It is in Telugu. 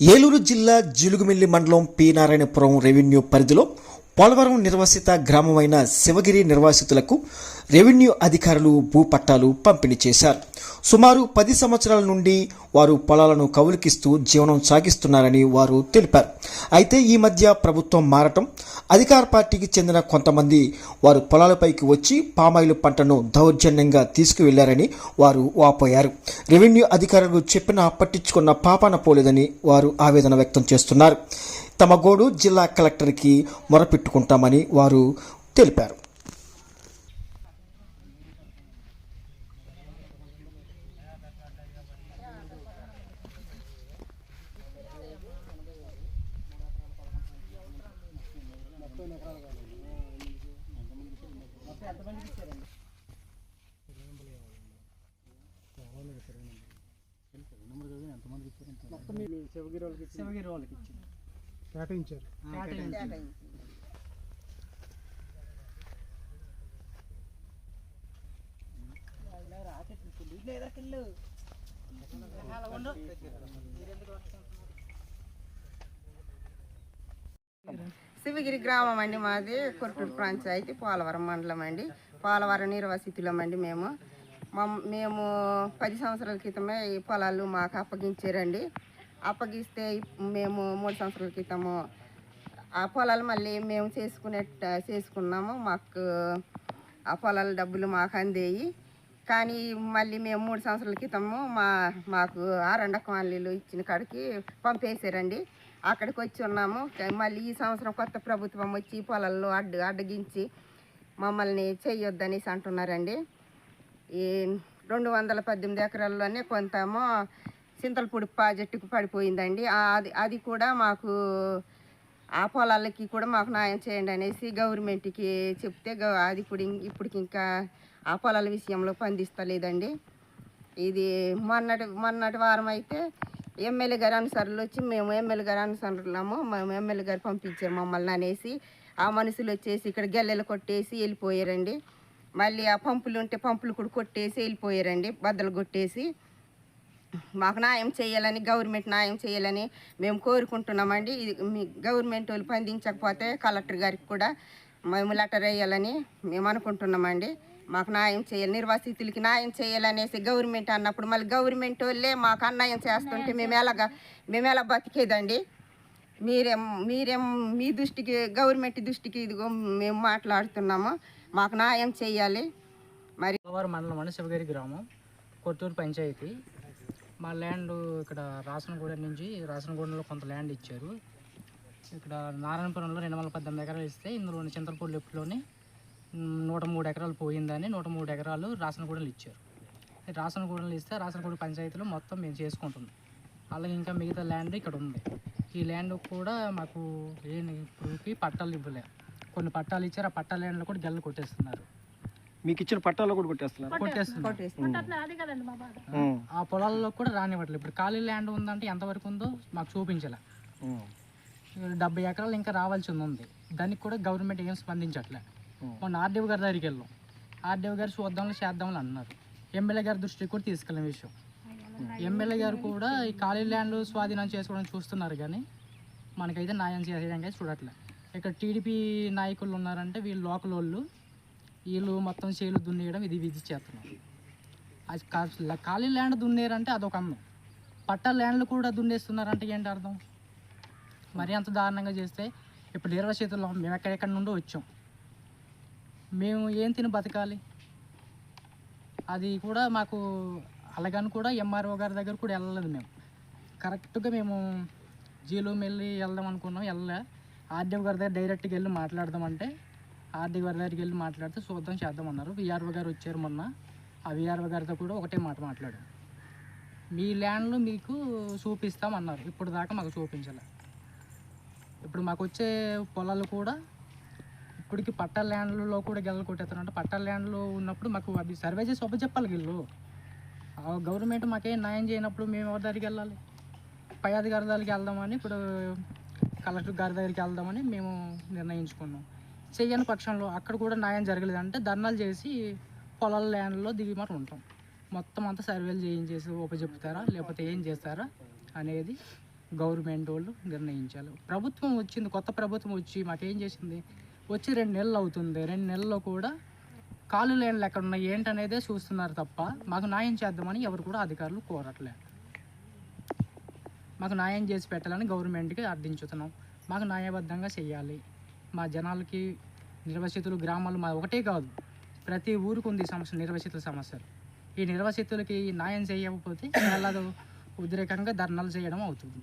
ఏలూరు జిల్లా జిలుగుమిల్లి మండలం పి నారాయణపురం రెవెన్యూ పరిధిలో పోలవరం నిర్వాసిత గ్రామమైన శివగిరి నిర్వాసితులకు రెవెన్యూ అధికారులు భూపట్టాలు పంపిణీ చేశారు. సుమారు పది సంవత్సరాల నుండి వారు పొలాలను కౌలుకిస్తూ జీవనం సాగిస్తున్నారని వారు తెలిపారు. అయితే ఈ మధ్య ప్రభుత్వం మారటం అధికార పార్టీకి చెందిన కొంతమంది వారు పొలాలపైకి వచ్చి పామాయిల్ పంటను దౌర్జన్యంగా తీసుకువెళ్ళారని వారు వాపోయారు. రెవెన్యూ అధికారులు చెప్పినా పట్టించుకున్న పాపాన పోలేదని వారు ఆవేదన వ్యక్తం చేస్తున్నారు. తమ గోడు జిల్లా కలెక్టర్కి మొరపెట్టుకుంటామని వారు తెలిపారు. శివగిరి వాళ్ళకి ఇచ్చింది. కేటాయించారు. శివగిరి గ్రామం అండి మాది కొరటూరు పంచాయతీ పోలవరం మండలం అండి. పోలవరం నిర్వసితులం అండి మేము. మమ్- మేము పది సంవత్సరాల క్రితమే ఈ పొలాలు మాకు అప్పగించారండి. అప్పగిస్తే మేము మూడు సంవత్సరాల క్రితము ఆ పొలాలు మళ్ళీ మేము చేసుకునే చేసుకున్నాము. మాకు ఆ పొలాల డబ్బులు మాకు అందేయి. కానీ మళ్ళీ మేము మూడు సంవత్సరాల క్రితము మా మాకు ఆరండ కాలనీలు ఇచ్చిన కాడికి పంపేశారండి. అక్కడికి వచ్చి ఉన్నాము. మళ్ళీ ఈ సంవత్సరం కొత్త ప్రభుత్వం వచ్చి పొలాల్లో అడ్డు అడ్డగించి మమ్మల్ని చేయొద్దనేసి అంటున్నారండి. ఈ రెండు వందల పద్దెనిమిది ఎకరాల్లోనే కొంతమో సింతలపూడి ప్రాజెక్టుకు పడిపోయిందండి. అది అది కూడా మాకు ఆ పొలాలకి కూడా మాకు న్యాయం చేయండి అనేసి గవర్నమెంట్కి చెప్తే అది ఇప్పుడు ఇప్పటికి ఇంకా ఆ పొలాల విషయంలో పందిస్తలేదండి ఇది మొన్నటి మొన్నటి వారం అయితే ఎమ్మెల్యే గారి అనుసరులు వచ్చి మేము ఎమ్మెల్యే గారు అనుసరులము మేము ఎమ్మెల్యే గారు పంపించారు మమ్మల్ని అనేసి ఆ మనుషులు వచ్చేసి ఇక్కడ గెల్లెలు కొట్టేసి వెళ్ళిపోయారండి. మళ్ళీ ఆ పంపులు ఉంటే పంపులు కూడా కొట్టేసి వెళ్ళిపోయారండి బద్దలు కొట్టేసి. మాకు న్యాయం చేయాలని గవర్నమెంట్ న్యాయం చేయాలని మేము కోరుకుంటున్నామండి. ఇది మీ గవర్నమెంట్ వాళ్ళు స్పందించకపోతే కలెక్టర్ గారికి కూడా మేము లెటర్ వేయాలని మేము అనుకుంటున్నామండి. మాకు న్యాయం చేయాలి నిర్వాసితులకి న్యాయం చేయాలనేసి గవర్నమెంట్ అన్నప్పుడు మళ్ళీ గవర్నమెంట్ వాళ్ళే మాకు అన్యాయం చేస్తుంటే మేము ఎలాగా మేము ఎలా బతికేదండి? మీరేం మీరేం మీ దృష్టికి గవర్నమెంట్ దృష్టికి ఇదిగో మేము మాట్లాడుతున్నాము. మాకు న్యాయం చేయాలి. మరి మండలం అండి శివగిరి గ్రామం కొత్తూరు పంచాయతీ. మా ల్యాండ్ ఇక్కడ రాసనగూడెం నుంచి రాసనగూడెంలో కొంత ల్యాండ్ ఇచ్చారు. ఇక్కడ నారాయణపురంలో రెండు వందల పద్దెనిమిది ఎకరాలు ఇస్తే ఇందులో చింతలపూడి లెఫ్ట్లోని నూట మూడు ఎకరాలు పోయిందని నూట మూడు ఎకరాలు రాసనగూడెలు ఇచ్చారు. ఈ ఇస్తే రాసనగూడ పంచాయతీలో మొత్తం మేము చేసుకుంటున్నాం. అలాగే ఇంకా మిగతా ల్యాండ్ ఇక్కడ ఉంది. ఈ ల్యాండ్ కూడా మాకు ఏం ఇప్పటికి పట్టాలు ఇవ్వలే. కొన్ని పట్టాలు ఇచ్చారు. ఆ పట్టాల ల్యాండ్లో కూడా గెల్లు కొట్టేస్తున్నారు. మీకు ఇచ్చిన పట్టాలు కూడా కొట్టేస్తున్నారు. కొట్టేస్తున్నారు. ఆ. పొలాల్లో కూడా రానివ్వట్లేదు. ఇప్పుడు ఖాళీ ల్యాండ్ ఉందంటే ఎంతవరకు ఉందో మాకు చూపించాల. డెబ్బై ఎకరాలు ఇంకా రావాల్సి ఉంది. దానికి కూడా గవర్నమెంట్ ఏం స్పందించట్లే. మొన్న ఆర్డీఓ గారి దగ్గరికి వెళ్ళాం. ఆర్డీఓ గారు చూద్దాంలో చేద్దామని అన్నారు. ఎమ్మెల్యే గారి దృష్టికి కూడా తీసుకెళ్ళిన విషయం. ఎమ్మెల్యే గారు కూడా ఈ ఖాళీ ల్యాండ్ స్వాధీనం చేసుకోవడం చూస్తున్నారు కానీ మనకైతే న్యాయం చేయడానికి అయితే చూడట్లే. ఇక్కడ టీడీపీ నాయకులు ఉన్నారంటే వీళ్ళు లోకల్ వాళ్ళు వీళ్ళు మొత్తం చేలు దున్నేయడం ఇది విధి చేస్తున్నారు అది కా- ఖాళీ ల్యాండ్ దున్నేరంటే అదొక అందం పట్ట ల్యాండ్లు కూడా దున్నేస్తున్నారంటే ఏంటి అర్థం? మరి అంత దారుణంగా చేస్తే ఇప్పుడు ఇరవై చేతుల్లో మేము ఎక్కడెక్కడి నుండో వచ్చాం. మేము ఏం తిని బతకాలి? అది కూడా మాకు అలాగని కూడా ఎంఆర్ఓ గారి దగ్గర కూడా వెళ్ళలేదు మేము. కరెక్ట్గా మేము జీలో వెళ్ళి వెళ్దాం అనుకున్నాం వెళ్ళలే. ఆర్డీఓ గారి దగ్గర డైరెక్ట్గా వెళ్ళి మాట్లాడదామంటే ఆర్థిక గారి దగ్గరికి వెళ్ళి మాట్లాడితే చూద్దాం చేద్దాం అన్నారు విఆర్ఓ గారు వచ్చారు మొన్న. ఆ విఆర్ఓ గారితో కూడా ఒకటే మాట మాట్లాడాం మీ ల్యాండ్లు మీకు చూపిస్తామన్నారు. ఇప్పుడు దాకా మాకు చూపించలే. ఇప్పుడు మాకు వచ్చే పొలాలు కూడా ఇప్పటికి పట్టా ల్యాండ్లలో కూడా గెలలు కొట్టేస్తారంటే పట్ట ల్యాండ్లో ఉన్నప్పుడు మాకు అవి సర్వే చేసి ఒప్ప చెప్పాలి వీళ్ళు. గవర్నమెంట్ మాకేం న్యాయం చేయనప్పుడు మేము ఎవరి దగ్గరికి వెళ్ళాలి? పై అధికారి దగ్గరికి వెళ్దామని ఇప్పుడు కలెక్టర్ గారి దగ్గరికి వెళ్దామని మేము నిర్ణయించుకున్నాం. చేయని పక్షంలో అక్కడ కూడా న్యాయం జరగలేదంటే ధర్నాలు చేసి పొలాల ల్యాండ్లో దిగి మరి ఉంటాం. మొత్తం అంతా సర్వేలు చేయించేసి ఉపజెప్తారా లేకపోతే ఏం చేస్తారా అనేది గవర్నమెంట్ వాళ్ళు నిర్ణయించాలి. ప్రభుత్వం వచ్చింది కొత్త ప్రభుత్వం వచ్చి మాకేం చేసింది? వచ్చి రెండు నెలలు అవుతుంది. రెండు నెలల్లో కూడా కాలు లేన్లు ఎక్కడ ఉన్నాయి ఏంటనేదే చూస్తున్నారు తప్ప మాకు న్యాయం చేద్దామని ఎవరు కూడా అధికారులు కోరట్లేదు మాకు న్యాయం చేసి పెట్టాలని గవర్నమెంట్కి అర్థించుతున్నాం. మాకు న్యాయబద్ధంగా చేయాలి. మా జనాలకి నిర్వసితులు గ్రామాలు మా ఒకటే కాదు ప్రతి ఊరికి ఉంది సమస్య నిర్వసితుల సమస్యలు. ఈ నిర్వసితులకి న్యాయం చేయకపోతే వాళ్ళ ఉద్రేకంగా ధర్నాలు చేయడం అవుతుంది.